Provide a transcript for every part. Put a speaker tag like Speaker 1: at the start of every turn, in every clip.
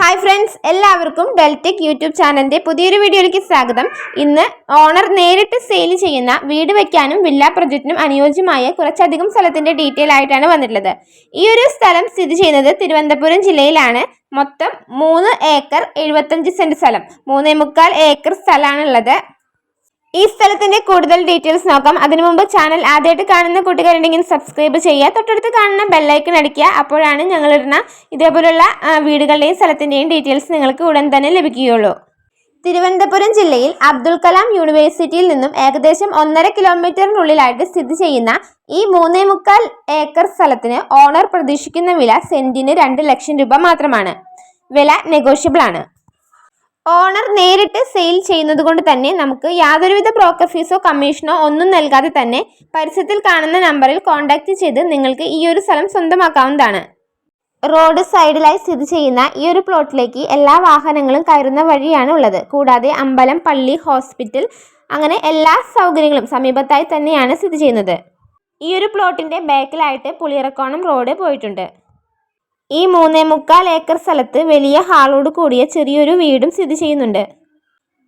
Speaker 1: Hi friends എല്ലാവർക്കും ഡെൽറ്റിക് YouTube ചാനലിന്റെ പുതിയൊരു വീഡിയോയിലേക്ക് സ്വാഗതം. ഇന്ന് ഓണർ നേരിട്ട് സെയിൽ ചെയ്യുന്ന വീട് വയ്ക്കാനും വില്ല പ്രൊജക്റ്റിനും അനുയോജ്യമായ കുറച്ചധികം സ്ഥലത്തിന്റെ ഡീറ്റെയിൽ ആയിട്ടാണ് വന്നിട്ടുള്ളത്. ഈ ഒരു സ്ഥലം സ്ഥിതി ചെയ്യുന്നത് തിരുവനന്തപുരം ജില്ലയിലാണ്. മൊത്തം മൂന്ന് ഏക്കർ എഴുപത്തഞ്ച് സെന്റ് സ്ഥലം. മൂന്നേ മുക്കാൽ ഏക്കർ സ്ഥലമാണുള്ളത്. ഈ സ്ഥലത്തിന്റെ കൂടുതൽ ഡീറ്റെയിൽസ് നോക്കാം. അതിനു മുമ്പ് ചാനൽ ആദ്യമായിട്ട് കാണുന്ന കൂട്ടുകാരുണ്ടെങ്കിൽ സബ്സ്ക്രൈബ് ചെയ്യുക. തൊട്ടടുത്ത് കാണുന്ന ബെല്ലൈക്കൺ അടിക്കുക. അപ്പോഴാണ് ഞങ്ങളിടുന്ന ഇതേപോലുള്ള വീടുകളുടെയും സ്ഥലത്തിന്റെയും ഡീറ്റെയിൽസ് നിങ്ങൾക്ക് ഉടൻ തന്നെ ലഭിക്കുകയുള്ളൂ. തിരുവനന്തപുരം ജില്ലയിൽ അബ്ദുൽ കലാം യൂണിവേഴ്സിറ്റിയിൽ നിന്നും ഏകദേശം ഒന്നര കിലോമീറ്ററിനുള്ളിലായിട്ട് സ്ഥിതി ചെയ്യുന്ന ഈ മൂന്നേ മുക്കാൽ ഏക്കർ സ്ഥലത്തിന് ഓണർ പ്രതീക്ഷിക്കുന്ന വില സെന്റിന് രണ്ട് ലക്ഷം രൂപ മാത്രമാണ്. വില നെഗോഷ്യബിൾ ആണ്. ഓണർ നേരിട്ട് സെയിൽ ചെയ്യുന്നത് കൊണ്ട് തന്നെ നമുക്ക് യാതൊരുവിധ ബ്രോക്കർ ഫീസോ കമ്മീഷനോ ഒന്നും നൽകാതെ തന്നെ പരസ്യത്തിൽ കാണുന്ന നമ്പറിൽ കോൺടാക്റ്റ് ചെയ്ത് നിങ്ങൾക്ക് ഈ ഒരു സ്ഥലം സ്വന്തമാക്കാവുന്നതാണ്. റോഡ് സൈഡിലായി സ്ഥിതി ചെയ്യുന്ന ഈ ഒരു പ്ലോട്ടിലേക്ക് എല്ലാ വാഹനങ്ങളും കയറുന്ന വഴിയാണ് ഉള്ളത്. കൂടാതെ അമ്പലം പള്ളി ഹോസ്പിറ്റൽ അങ്ങനെ എല്ലാ സൗകര്യങ്ങളും സമീപത്തായി തന്നെയാണ് സ്ഥിതി ചെയ്യുന്നത്. ഈ ഒരു പ്ലോട്ടിന്റെ ബാക്കിലായിട്ട് പുളിയറക്കോണം റോഡ് പോയിട്ടുണ്ട്. ഈ മൂന്നേ മുക്കാൽ ഏക്കർ സ്ഥലത്ത് വലിയ ഹാളോട് കൂടിയ ചെറിയൊരു വീടും സ്ഥിതി ചെയ്യുന്നുണ്ട്.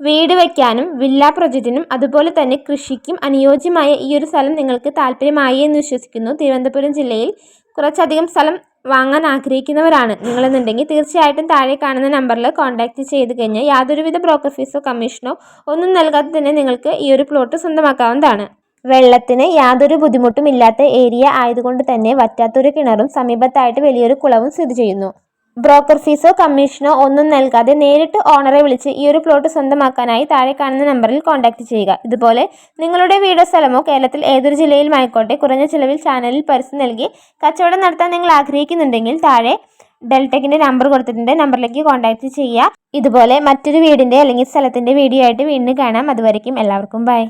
Speaker 1: വീട് വയ്ക്കാനും വില്ല പ്രൊജക്റ്റിനും അതുപോലെ തന്നെ കൃഷിക്കും അനുയോജ്യമായ ഈ ഒരു സ്ഥലം നിങ്ങൾക്ക് താല്പര്യമായി എന്ന് വിശ്വസിക്കുന്നു. തിരുവനന്തപുരം ജില്ലയിൽ കുറച്ചധികം സ്ഥലം വാങ്ങാൻ ആഗ്രഹിക്കുന്നവരാണ്. നിങ്ങളെന്നുണ്ടെങ്കിൽ തീർച്ചയായിട്ടും താഴെ കാണുന്ന നമ്പറിൽ കോൺടാക്റ്റ് ചെയ്ത് കഴിഞ്ഞാൽ യാതൊരുവിധ ബ്രോക്കർ ഫീസോ കമ്മീഷനോ ഒന്നും നൽകാതെ തന്നെ നിങ്ങൾക്ക് ഈ ഒരു പ്ലോട്ട് സ്വന്തമാക്കാവുന്നതാണ്. വെള്ളത്തിന് യാതൊരു ബുദ്ധിമുട്ടും ഇല്ലാത്ത ഏരിയ ആയതുകൊണ്ട് തന്നെ വറ്റാത്തൊരു കിണറും സമീപത്തായിട്ട് വലിയൊരു കുളവും സ്ഥിതി ചെയ്യുന്നു. ബ്രോക്കർ ഫീസോ കമ്മീഷനോ ഒന്നും നൽകാതെ നേരിട്ട് ഓണറെ വിളിച്ച് ഈ ഒരു പ്ലോട്ട് സ്വന്തമാക്കാനായി താഴെ കാണുന്ന നമ്പറിൽ കോൺടാക്ട് ചെയ്യുക. ഇതുപോലെ നിങ്ങളുടെ വീടോ സ്ഥലമോ കേരളത്തിൽ ഏതൊരു ജില്ലയിലുമായിക്കോട്ടെ കുറഞ്ഞ ചിലവിൽ ചാനലിൽ പരസ്യം നൽകി കച്ചവടം നടത്താൻ നിങ്ങൾ ആഗ്രഹിക്കുന്നുണ്ടെങ്കിൽ താഴെ ഡെൽടെക്കിന്റെ നമ്പർ കൊടുത്തിട്ടുണ്ട്. നമ്പറിലേക്ക് കോൺടാക്ട് ചെയ്യുക. ഇതുപോലെ മറ്റൊരു വീടിന്റെ അല്ലെങ്കിൽ സ്ഥലത്തിന്റെ വീഡിയോ ആയിട്ട് വീണ്ടും കാണാം. അതുവരയ്ക്കും എല്ലാവർക്കും ബൈ.